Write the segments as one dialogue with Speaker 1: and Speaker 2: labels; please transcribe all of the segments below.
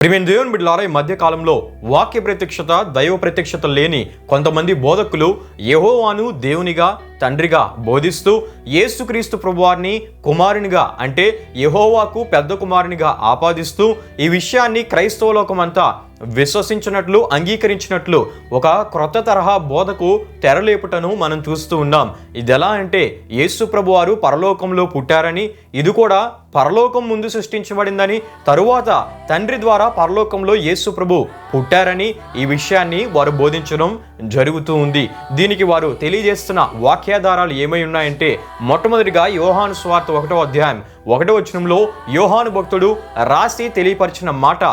Speaker 1: ప్రిమిన్ దేవుని బిడ్డలారా ఈ మధ్య కాలంలో వాక్య ప్రత్యక్షత దైవ ప్రత్యక్షత లేని కొంతమంది బోధకులు యహోవాను దేవునిగా తండ్రిగా బోధిస్తూ యేసుక్రీస్తు ప్రభువారిని కుమారునిగా అంటే యహోవాకు పెద్ద కుమారునిగా ఆపాదిస్తూ ఈ విషయాన్ని క్రైస్తవ లోకమంతా విశ్వసించినట్లు అంగీకరించినట్లు ఒక క్రొత్త తరహా బోధకు తెరలేపుటను మనం చూస్తూ ఉన్నాం. ఇది ఎలా అంటే యేసు ప్రభు వారు పరలోకంలో పుట్టారని ఇది కూడా పరలోకం ముందు సృష్టించబడిందని తరువాత తండ్రి ద్వారా పరలోకంలో యేసు ప్రభు పుట్టారని ఈ విషయాన్ని వారు బోధించడం జరుగుతూ ఉంది. దీనికి వారు తెలియజేస్తున్న వాక్యాధారాలు ఏమై ఉన్నాయంటే మొట్టమొదటిగా యోహాను స్వార్థ ఒకటో అధ్యాయం ఒకటో వచనంలో యోహాను భక్తుడు రాసి తెలియపరిచిన మాట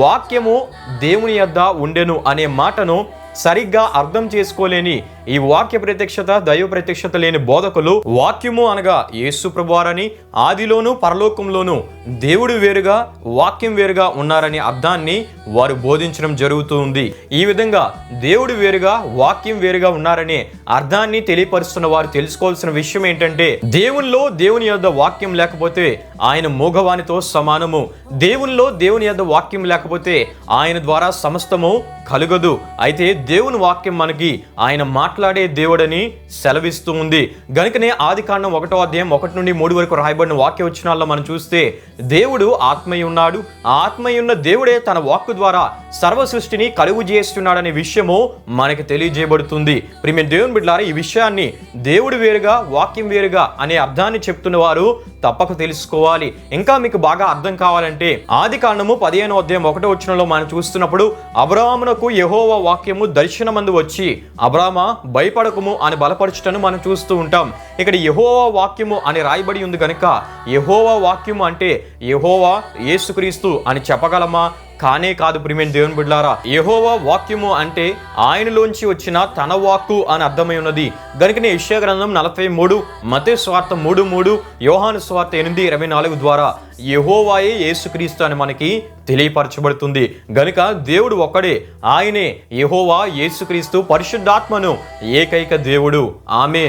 Speaker 1: వాక్యము దేవుని యొద్ద ఉండెను అనే మాటను సరిగ్గా అర్థం చేసుకోలేని ఈ వాక్య ప్రత్యక్షత దైవ ప్రత్యక్షత లేని బోధకులు వాక్యము అనగా యేసు ప్రభువారని ఆదిలోను పరలోకంలోను దేవుడు వేరుగా వాక్యం వేరుగా ఉన్నారనే అర్థాన్ని వారు బోధించడం జరుగుతూ ఉంది ఈ విధంగా దేవుడు వేరుగా వాక్యం వేరుగా ఉన్నారనే అర్థాన్ని తెలియపరుస్తున్న వారు తెలుసుకోవాల్సిన విషయం ఏంటంటే దేవునిలో దేవుని యొద్ద వాక్యం లేకపోతే ఆయన మూగవానితో సమానము. దేవునిలో దేవుని యొక్క వాక్యం లేకపోతే ఆయన ద్వారా సమస్తము కలుగదు. అయితే దేవుని వాక్యం మనకి ఆయన మాట్లాడే దేవుడని సెలవిస్తూ ఉంది. గనుకనే ఆది కాండం ఒకటో అధ్యాయం ఒకటి నుండి మూడు వరకు రాయబడిన వాక్య వచనాల్లో మనం చూస్తే దేవుడు ఆత్మయ్య ఉన్నాడు. ఆ ఆత్మయ్య ఉన్న దేవుడే తన వాక్కు ద్వారా సర్వ సృష్టిని కలుగు చేస్తున్నాడనే విషయము మనకి తెలియజేయబడుతుంది. ప్రియ దేవుని బిడ్డలారా ఈ విషయాన్ని దేవుడు వేరుగా వాక్యం వేరుగా అనే అర్థాన్ని చెప్తున్న వారు తప్పక తెలుసుకోవాలి. ఇంకా మీకు బాగా అర్థం కావాలంటే ఆది కాండము పదిహేను అధ్యాయం ఒకటో వచ్చినలో మనం చూస్తున్నప్పుడు అబ్రాహ్మునకు యహోవ వాక్యము దర్శనమందు వచ్చి అబ్రామ భయపడకము అని బలపరచుటను మనం చూస్తూ ఉంటాం. ఇక్కడ యహోవ వాక్యము అని రాయబడి ఉంది కనుక యెహోవా వాక్యము అంటే యహోవా యేసుక్రీస్తు అని చెప్పగలమా? కానే కాదు ప్రిమేన్ దేవుని బిడ్లారా యహోవా వాక్యము అంటే ఆయనలోంచి వచ్చిన తన వాక్కు అని అర్థమై ఉన్నది. గనుకనే యెషయా గ్రంథం నలభై మూడు మతే స్వార్థ మూడు మూడు యోహాను స్వార్థ ఎనిమిది ఇరవై నాలుగు ద్వారా యహోవాయే యేసుక్రీస్తు అని మనకి తెలియపరచబడుతుంది. గనుక దేవుడు ఒక్కడే ఆయనే యహోవా యేసుక్రీస్తు పరిశుద్ధాత్మను ఏకైక దేవుడు. ఆమెన్.